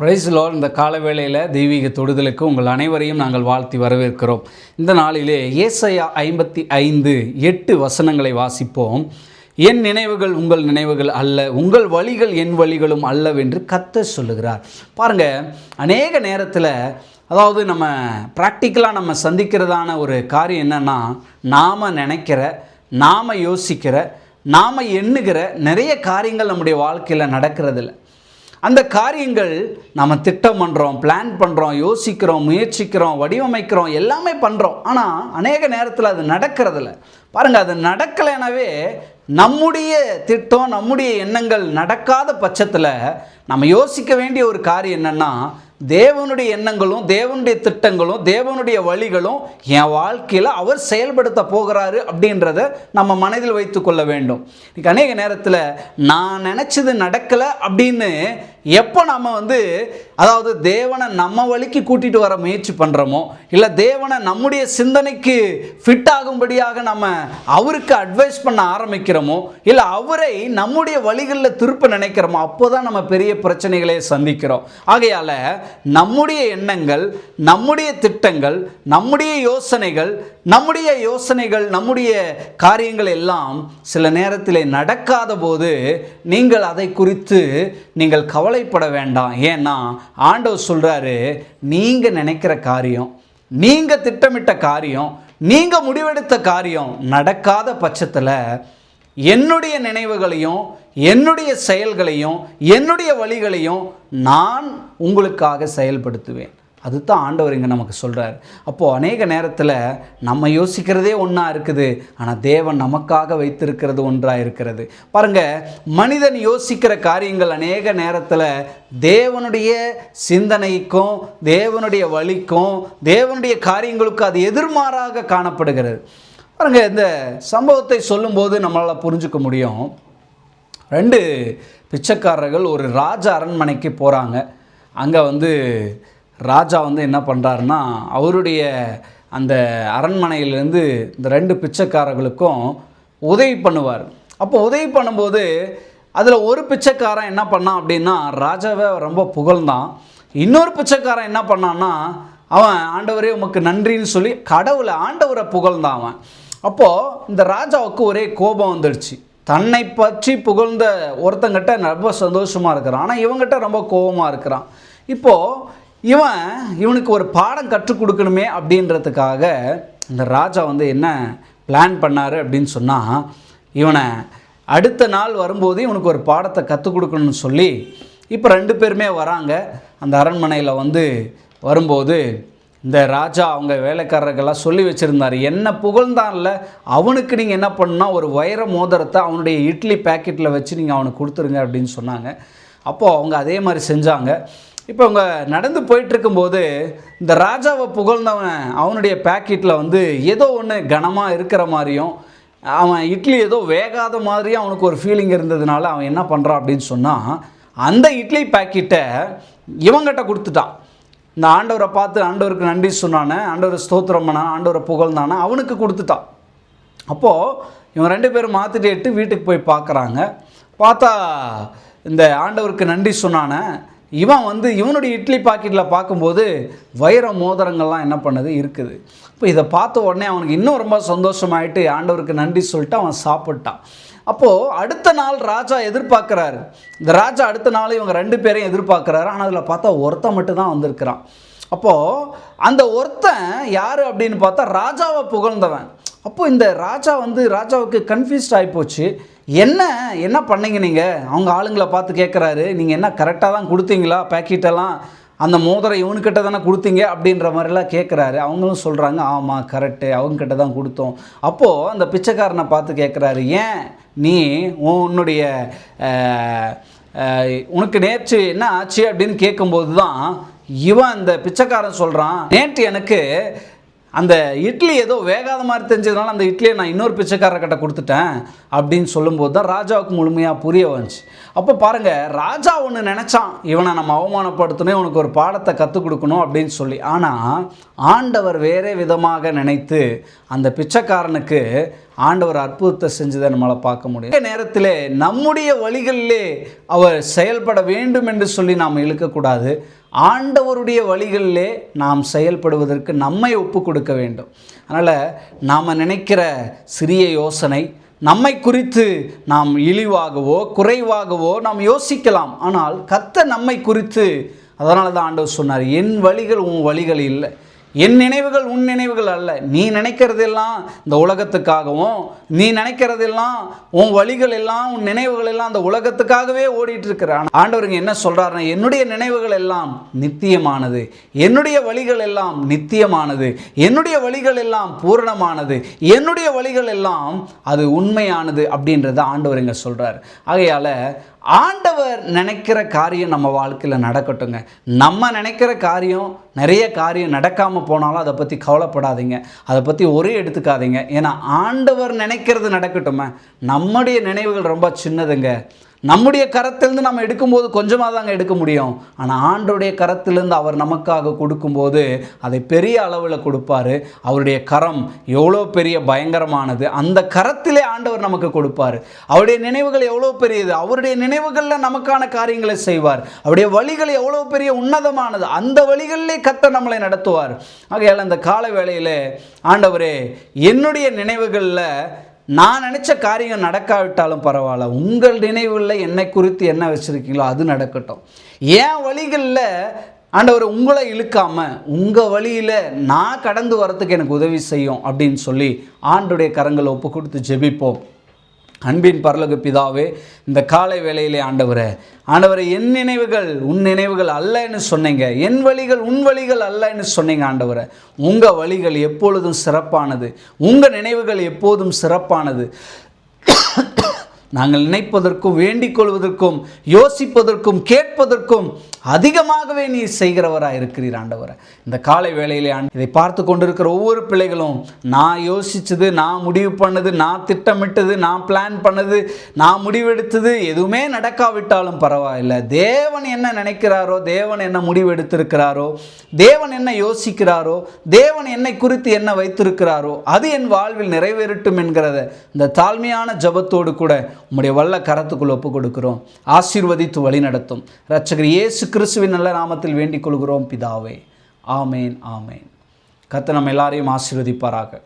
பிரைஸ்லோ இந்த காலவேளையில் தெய்வீக தொடுதலுக்கு உங்கள் அனைவரையும் நாங்கள் வாழ்த்தி வரவேற்கிறோம். இந்த நாளிலே ஏசையா ஐம்பத்தி ஐந்து எட்டு வசனங்களை வாசிப்போம். என் நினைவுகள் உங்கள் நினைவுகள் அல்ல உங்கள் வழிகள் என் வழிகளும் அல்லவென்று கத்த சொல்லுகிறார். பாருங்க அநேக நேரத்தில் அதாவது நம்ம ப்ராக்டிக்கலாக நம்ம சந்திக்கிறதான ஒரு காரியம் என்னென்னா நாம் நினைக்கிற நாம் யோசிக்கிற நாம் எண்ணுகிற நிறைய காரியங்கள் நம்முடைய வாழ்க்கையில் நடக்கிறதில்ல. அந்த காரியங்கள் நம்ம திட்டம் பண்ணுறோம் பிளான் பண்ணுறோம் யோசிக்கிறோம் முயற்சிக்கிறோம் வடிவமைக்கிறோம் எல்லாமே பண்ணுறோம் ஆனால் அநேக நேரத்தில் அது நடக்கிறதில்ல. பாருங்கள் அது நடக்கலைனாவே நம்முடைய திட்டம் நம்முடைய எண்ணங்கள் நடக்காத பட்சத்தில் நம்ம யோசிக்க வேண்டிய ஒரு காரியம் என்னென்னா தேவனுடைய எண்ணங்களும் தேவனுடைய திட்டங்களும் தேவனுடைய வழிகளும் என் வாழ்க்கையில் அவர் செயல்படுத்த போகிறாரு அப்படின்றத நம்ம மனதில் வைத்து கொள்ள வேண்டும். இன்றைக்கி அநேக நேரத்தில் நான் நினச்சது நடக்கலை அப்படின்னு எப்போ நம்ம வந்து அதாவது தேவனை நம்ம வழிக்கு கூட்டிகிட்டு வர முயற்சி பண்ணுறோமோ இல்லை தேவனை நம்முடைய சிந்தனைக்கு ஃபிட் ஆகும்படியாக நம்ம அவருக்கு அட்வைஸ் பண்ண ஆரம்பிக்கிறோமோ இல்லை அவரை நம்முடைய வழிகளில் திருப்ப நினைக்கிறோமோ அப்போ தான் நம்ம பெரிய பிரச்சனைகளை சந்திக்கிறோம். ஆகையால் நம்முடைய எண்ணங்கள் நம்முடைய திட்டங்கள் நம்முடைய யோசனைகள் நம்முடைய யோசனைகள் நம்முடைய காரியங்கள் எல்லாம் சில நேரத்தில் நடக்காத போது நீங்கள் அதை குறித்து நீங்கள் கவலை கவலைப்பட வேண்டாம். ஏன்னா ஆண்டவர் சொல்கிறாரு நீங்கள் நினைக்கிற காரியம் நீங்கள் திட்டமிட்ட காரியம் நீங்கள் முடிவெடுத்த காரியம் நடக்காத பட்சத்தில் என்னுடைய நினைவுகளையும் என்னுடைய செயல்களையும் என்னுடைய வழிகளையும் நான் உங்களுக்காக செயல்படுத்துவேன். அதுதான் ஆண்டவர் இங்கே நமக்கு சொல்கிறார் அப்போது அநேக நேரத்தில் நம்ம யோசிக்கிறதே ஒன்றா இருக்குது. ஆனால் தேவன் நமக்காக வைத்திருக்கிறது ஒன்றாக இருக்கிறது. பாருங்கள் மனிதன் யோசிக்கிற காரியங்கள் அநேக நேரத்தில் தேவனுடைய சிந்தனைக்கும் தேவனுடைய வழிக்கும் தேவனுடைய காரியங்களுக்கும் அது எதிர்மாறாக காணப்படுகிறது. பாருங்கள் இந்த சம்பவத்தை சொல்லும்போது நம்மளால் புரிஞ்சுக்க முடியும். ரெண்டு பிச்சைக்காரர்கள் ஒரு ராஜ அரண்மனைக்கு போகிறாங்க அங்கே வந்து ராஜா வந்து என்ன பண்ணுறாருன்னா அவருடைய அந்த அரண்மனையிலேருந்து இந்த ரெண்டு பிச்சைக்காரர்களுக்கும் உதவி பண்ணுவார். அப்போ உதவி பண்ணும்போது அதில் ஒரு பிச்சைக்காரன் என்ன பண்ணான் அப்படின்னா ராஜாவை ரொம்ப புகழ்ந்தான். இன்னொரு பிச்சைக்காரன் என்ன பண்ணான்னா அவன் ஆண்டவரே உமக்கு நன்றின்னு சொல்லி கடவுளை ஆண்டவரை புகழ்ந்தான் அவன். அப்போது இந்த ராஜாவுக்கு ஒரே கோபம் வந்துடுச்சு. தன்னை பற்றி புகழ்ந்த ஒருத்தங்கிட்ட ரொம்ப சந்தோஷமாக இருக்கிறான். ஆனால் இவங்ககிட்ட ரொம்ப கோபமாக இருக்கிறான். இப்போது இவன் இவனுக்கு ஒரு பாடம் கற்றுக் கொடுக்கணுமே அப்படின்றதுக்காக இந்த ராஜா வந்து என்ன பிளான் பண்ணார் அப்படின்னு சொன்னால் இவனை அடுத்த நாள் வரும்போது இவனுக்கு ஒரு பாடத்தை கற்றுக் கொடுக்கணும்னு சொல்லி இப்போ ரெண்டு பேருமே வராங்க. அந்த அரண்மனையில் வந்து வரும்போது இந்த ராஜா அவங்க வேலைக்காரர்கள்லாம் சொல்லி வச்சுருந்தார். என்ன புகழ்ந்தான்ல அவனுக்கு நீங்கள் என்ன பண்ணால் ஒரு வைர மோதிரத்தை அவனுடைய இட்லி பேக்கெட்டில் வச்சு நீங்கள் அவனுக்கு கொடுத்துருங்க அப்படின்னு சொன்னாங்க. அப்போது அவங்க அதே மாதிரி செஞ்சாங்க. இப்போ அவங்க நடந்து போயிட்டுருக்கும்போது இந்த ராஜாவை புகழ்ந்தவன் அவனுடைய பேக்கெட்டில் வந்து ஏதோ ஒன்று கனமாக இருக்கிற மாதிரியும் அவன் இட்லி ஏதோ வேகாத மாதிரியும் அவனுக்கு ஒரு ஃபீலிங் இருந்ததுனால அவன் என்ன பண்ணுறான் அப்படின்னு சொன்னால் அந்த இட்லி பேக்கெட்டை இவங்கிட்ட கொடுத்துட்டான். இந்த ஆண்டவரை பார்த்து ஆண்டவருக்கு நன்றி சொன்னானே ஆண்டவர் ஸ்தோத்திரம் பண்ணான் ஆண்டவரை புகழ்ந்தானே அவனுக்கு கொடுத்துட்டான். அப்போது இவன் ரெண்டு பேரும் மாற்றிட்டு வீட்டுக்கு போய் பார்க்குறாங்க. பார்த்தா இந்த ஆண்டவருக்கு நன்றி சொன்னானே இவன் வந்து இவனுடைய இட்லி பாக்கெட்டில் பார்க்கும்போது வைர மோதிரங்கள்லாம் என்ன பண்ணுது? இருக்குது. இப்போ இதை பார்த்த உடனே அவனுக்கு இன்னும் ரொம்ப சந்தோஷமாயிட்டு ஆண்டவருக்கு நன்றி சொல்லிட்டு அவன் சாப்பிட்டான். அப்போது அடுத்த நாள் ராஜா எதிர்பார்க்குறாரு. இந்த ராஜா அடுத்த நாள் இவங்க ரெண்டு பேரையும் எதிர்பார்க்குறாரு. ஆனால் அதில் பார்த்தா ஒருத்தன் மட்டும்தான் வந்திருக்கிறான். அப்போது அந்த ஒருத்தன் யார் அப்படின்னு பார்த்தா ராஜாவை புகழ்ந்தவன். அப்போ இந்த ராஜா வந்து ராஜாவுக்கு கன்ஃபியூஸ்ட் ஆகிப்போச்சு என்ன என்ன பண்ணீங்க நீங்கள் அவங்க ஆளுங்களை பார்த்து கேட்குறாரு நீங்கள் என்ன கரெக்டாக தான் கொடுத்தீங்களா? பேக்கெட்டெல்லாம் அந்த மோதிரம் இவனுக்கிட்ட தானே கொடுத்தீங்க? அப்படின்ற மாதிரிலாம் கேட்குறாரு அவங்களும் சொல்கிறாங்க ஆமாம் கரெக்டு அவங்கக்கிட்ட தான் கொடுத்தோம். அப்போது அந்த பிச்சைக்காரனை பார்த்து கேட்குறாரு ஏன் நீ உன்னுடைய உனக்கு நேற்று என்ன ஆச்சு? அப்படின்னு கேட்கும்போது தான் இவன் அந்த பிச்சைக்காரன் சொல்கிறான் நேற்று எனக்கு அந்த இட்லி ஏதோ வேகாத மாதிரி தெரிஞ்சதுனால அந்த இட்லியை நான் இன்னொரு பிச்சைக்காரர்கிட்ட கொடுத்துட்டேன் அப்படின்னு சொல்லும்போது தான் ராஜாவுக்கு முழுமையாக புரிய வந்துச்சு. அப்போ பாருங்கள் ராஜா ஒன்று நினச்சான் இவனை நம்ம அவமானப்படுத்தணும் இவனுக்கு ஒரு பாடத்தை கற்றுக் கொடுக்கணும் அப்படின்னு சொல்லி. ஆனால் ஆண்டவர் வேறே விதமாக நினைத்து அந்த பிச்சைக்காரனுக்கு ஆண்டவர் அற்புதத்தை செஞ்சதை நம்மளால் பார்க்க முடியும். அதே நேரத்தில் நம்முடைய வழிகளிலே அவர் செயல்பட வேண்டும் என்று சொல்லி நாம் இழுக்கக்கூடாது. ஆண்டவருடைய வழிகளிலே நாம் செயல்படுவதற்கு நம்மை ஒப்பு கொடுக்க வேண்டும். அதனால் நாம் நினைக்கிற சிறிய யோசனை நம்மை குறித்து நாம் இழிவாகவோ குறைவாகவோ நாம் யோசிக்கலாம். ஆனால் கத்த நம்மை குறித்து அதனால தான் ஆண்டவர் சொன்னார் என் வழிகள் உன் வழிகள் இல்லை. என் நினைவுகள் உன் நினைவுகள் அல்ல. நீ நினைக்கிறதெல்லாம் இந்த உலகத்துக்காகவும் நீ நினைக்கிறதெல்லாம் உன் வழிகள் எல்லாம் உன் நினைவுகள் எல்லாம் அந்த உலகத்துக்காகவே ஓடிட்டு இருக்கிற ஆண்டவருங்க என்ன சொல்றாருன்னா என்னுடைய நினைவுகள் எல்லாம் நித்தியமானது. என்னுடைய வழிகள் எல்லாம் நித்தியமானது. என்னுடைய வழிகள் எல்லாம் பூரணமானது. என்னுடைய வழிகள் எல்லாம் அது உண்மையானது அப்படின்றத ஆண்டவர் இங்க சொல்றாரு. ஆகையால ஆண்டவர் நினைக்கிற காரியம் நம்ம வாழ்க்கையில் நடக்கட்டுங்க. நம்ம நினைக்கிற காரியம் நிறைய காரியம் நடக்காமல் போனாலும் அதை பற்றி கவலைப்படாதீங்க. அதை பற்றி ஒரே எடுத்துக்காதீங்க. ஏன்னா ஆண்டவர் நினைக்கிறது நடக்கட்டுமே. நம்முடைய நினைவுகள் ரொம்ப சின்னதுங்க. நம்முடைய கரத்திலிருந்து நம்ம எடுக்கும்போது கொஞ்சமாக தாங்க எடுக்க முடியும். ஆனால் ஆண்டோடைய கரத்திலிருந்து அவர் நமக்காக கொடுக்கும்போது அதை பெரிய அளவில் கொடுப்பாரு. அவருடைய கரம் எவ்வளோ பெரிய பயங்கரமானது. அந்த கரத்திலே ஆண்டவர் நமக்கு கொடுப்பார். அவருடைய நினைவுகள் எவ்வளோ பெரியது. அவருடைய நினைவுகளில் நமக்கான காரியங்களை செய்வார். அவருடைய வழிகள் எவ்வளோ பெரிய உன்னதமானது. அந்த வழிகளிலே கத்த நம்மளை நடத்துவார். ஆகையால் அந்த கால வேளையில் ஆண்டவரே என்னுடைய நினைவுகளில் நான் நினச்ச காரியம் நடக்காவிட்டாலும் பரவாயில்ல. உங்கள் நினைவில் என்னை குறித்து என்ன வச்சுருக்கீங்களோ அது நடக்கட்டும். என் வழிகளில் ஆண்டவர் உங்களை இழுக்காமல் உங்கள் வழியில் நான் கடந்து வரத்துக்கு எனக்கு உதவி செய்யும் அப்படின்னு சொல்லி ஆண்டுடைய கரங்களை ஒப்பு கொடுத்து ஜெபிப்போம். அன்பின் பரலோக பிதாவே இந்த காலை வேளையிலே ஆண்டவரே ஆண்டவரை என் நினைவுகள் உன் நினைவுகள் அல்லன்னு சொன்னீங்க. என் வழிகள் உன் வழிகள் அல்லன்னு சொன்னீங்க ஆண்டவரை. உங்கள் வழிகள் எப்பொழுதும் சிறப்பானது. உங்கள் நினைவுகள் எப்போதும் சிறப்பானது. நாங்கள் நினைப்பதற்கும் வேண்டிக் கொள்வதற்கும் யோசிப்பதற்கும் கேட்பதற்கும் அதிகமாகவே நீ செய்கிறவராக இருக்கிறீர் ஆண்டவரை. இந்த காலை வேளையிலே இதை பார்த்து கொண்டிருக்கிற ஒவ்வொரு பிள்ளைகளும் நான் யோசித்தது நான் முடிவு பண்ணது நான் திட்டமிட்டது நான் பிளான் பண்ணது நான் முடிவெடுத்தது எதுவுமே நடக்காவிட்டாலும் பரவாயில்லை. தேவன் என்ன நினைக்கிறாரோ தேவன் என்ன முடிவெடுத்திருக்கிறாரோ தேவன் என்ன யோசிக்கிறாரோ தேவன் என்னை குறித்து என்ன வைத்திருக்கிறாரோ அது என் வாழ்வில் நிறைவேறட்டும் என்கிறத இந்த தாழ்மையான ஜபத்தோடு கூட உம்முடைய வல்ல கரத்துக்குள் ஒப்பு கொடுக்கிறோம் ஆசீர்வதித்து வழி நடத்தும் ரட்சகர் இயேசு கிறிஸ்துவின் நல்ல நாமத்தில் வேண்டிக் கொள்கிறோம் பிதாவே. ஆமேன் ஆமேன். கத்த நம்ம எல்லாரையும் ஆசீர்வதிப்பாராக.